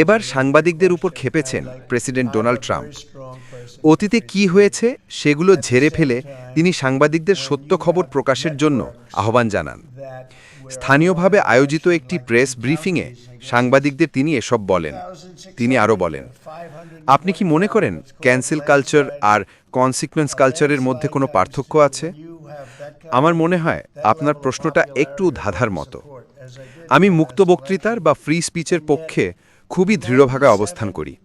এবার সাংবাদিকদের উপর খেপেছেন প্রেসিডেন্ট ডোনাল্ড ট্রাম্প। অতীতে কি হয়েছে সেগুলো ঝেড়ে ফেলে তিনি সাংবাদিকদের সত্য খবর প্রকাশের জন্য আহ্বান জানান। স্থানীয়ভাবে আয়োজিত একটি প্রেস ব্রিফিংয়ে সাংবাদিকদের তিনি এসব বলেন। তিনি আরও বলেন, আপনি কি মনে করেন ক্যান্সেল কালচার আর কনসিকুয়েন্স কালচারের মধ্যে কোনো পার্থক্য আছে? আমার মনে হয় আপনার প্রশ্নটা একটু ধাঁধার মতো। আমি মুক্ত বক্তৃতার বা ফ্রি স্পিচের পক্ষে খুবই দৃঢ়ভাবে অবস্থান করি।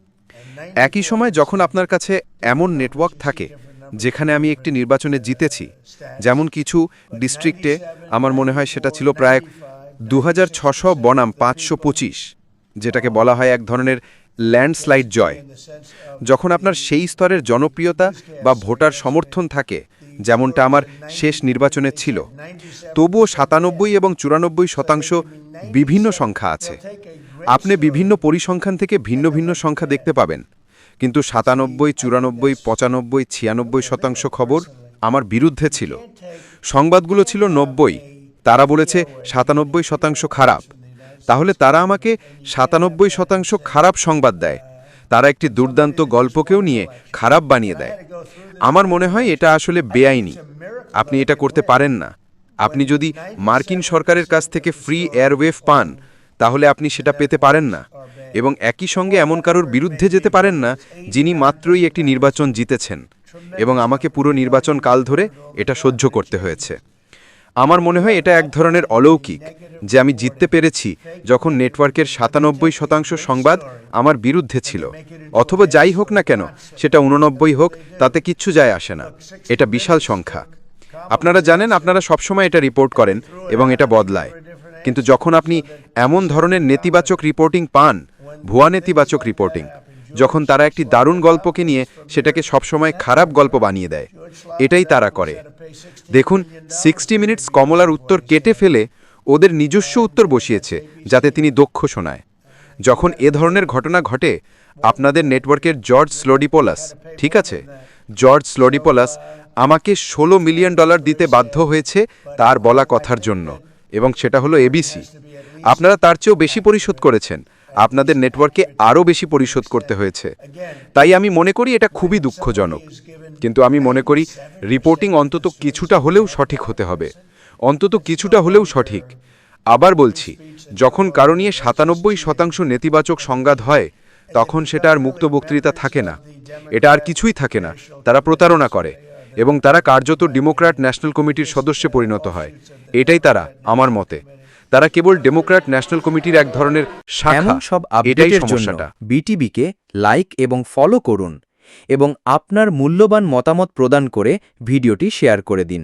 একই সময় যখন আপনার কাছে এমন নেটওয়ার্ক থাকে, যেখানে আমি একটি নির্বাচনে জিতেছি, যেমন কিছু ডিস্ট্রিক্টে আমার মনে হয় সেটা ছিল প্রায় দু বনাম পাঁচশো পঁচিশ, যেটাকে বলা হয় এক ধরনের ল্যান্ডস্লাইড জয়। যখন আপনার সেই স্তরের জনপ্রিয়তা বা ভোটার সমর্থন থাকে যেমনটা আমার শেষ নির্বাচনে ছিল। তবুও সাতানব্বই এবং চুরানব্বই শতাংশ বিভিন্ন সংখ্যা আছে। আপনি বিভিন্ন পরিসংখ্যান থেকে ভিন্ন ভিন্ন সংখ্যা দেখতে পাবেন। কিন্তু সাতানব্বই, চুরানব্বই, পঁচানব্বই, ছিয়ানব্বই শতাংশ খবর আমার বিরুদ্ধে ছিল। সংবাদগুলো ছিল নব্বই। তারা বলেছে সাতানব্বই শতাংশ খারাপ। তাহলে তারা আমাকে সাতানব্বই শতাংশ খারাপ সংবাদ দেয়। তারা একটি দুর্দান্ত গল্পকেও নিয়ে খারাপ বানিয়ে দেয়। আমার মনে হয় এটা আসলে বেআইনি। আপনি এটা করতে পারেন না। আপনি যদি মার্কিন সরকারের কাছ থেকে ফ্রি এয়ারওয়েভ পান, তাহলে আপনি সেটা পেতে পারেন না। এবং একই সঙ্গে এমন কারোর বিরুদ্ধে যেতে পারেন না, যিনি মাত্রই একটি নির্বাচন জিতেছেন। এবং আমাকে পুরো নির্বাচন কাল ধরে এটা সহ্য করতে হয়েছে। আমার মনে হয় এটা এক ধরনের অলৌকিক, যে আমি জিততে পেরেছি যখন নেটওয়ার্কের সাতানব্বই শতাংশ সংবাদ আমার বিরুদ্ধে ছিল। অথবা যাই হোক না কেন, সেটা উননব্বই হোক, তাতে কিচ্ছু যায় আসে না। এটা বিশাল সংখ্যা। আপনারা জানেন, আপনারা সবসময় এটা রিপোর্ট করেন এবং এটা বদলায়। কিন্তু যখন আপনি এমন ধরনের নেতিবাচক রিপোর্টিং পান, ভুয়া নেতিবাচক রিপোর্টিং যখন তারা একটি দারুণ গল্পকে নিয়ে সেটাকে সবসময় খারাপ গল্প বানিয়ে দেয়। এটাই তারা করে। দেখুন, সিক্সটি মিনিটস কমলার উত্তর কেটে ফেলে ওদের নিজস্ব উত্তর বসিয়েছে, যাতে তিনি দক্ষ শোনায়। যখন এ ধরনের ঘটনা ঘটে, আপনাদের নেটওয়ার্কের জর্জ স্লোডিপোলাস, ঠিক আছে? জর্জ স্লোডিপোলাস আমাকে ষোলো মিলিয়ন ডলার দিতে বাধ্য হয়েছে তার বলা কথার জন্য, এবং সেটা হলো এবিসি আপনারা তার চেয়েও বেশি পরিশোধ করেছেন। আপনাদের নেটওয়ার্কে আরও বেশি পরিশোধ করতে হয়েছে। তাই আমি মনে করি এটা খুবই দুঃখজনক। কিন্তু আমি মনে করি রিপোর্টিং অন্তত কিছুটা হলেও সঠিক হতে হবে। অন্তত কিছুটা হলেও সঠিক। আবার বলছি, যখন কারও নিয়ে সাতানব্বই শতাংশ নেতিবাচক সংঘাত হয়, তখন সেটা আর মুক্ত বক্তৃতা থাকে না। এটা আর কিছুই থাকে না। তারা প্রতারণা করে এবং তারা কার্যত ডেমোক্র্যাট ন্যাশনাল কমিটির সদস্যে পরিণত হয়। এটাই তারা, আমার মতে। তারা কেবল ডেমোক্র্যাট ন্যাশনাল কমিটির এক ধরনের শাখা। সব আপডেটের জন্য বিটিভিকে লাইক এবং ফলো করুন এবং আপনার মূল্যবান মতামত প্রদান করে ভিডিওটি শেয়ার করে দিন।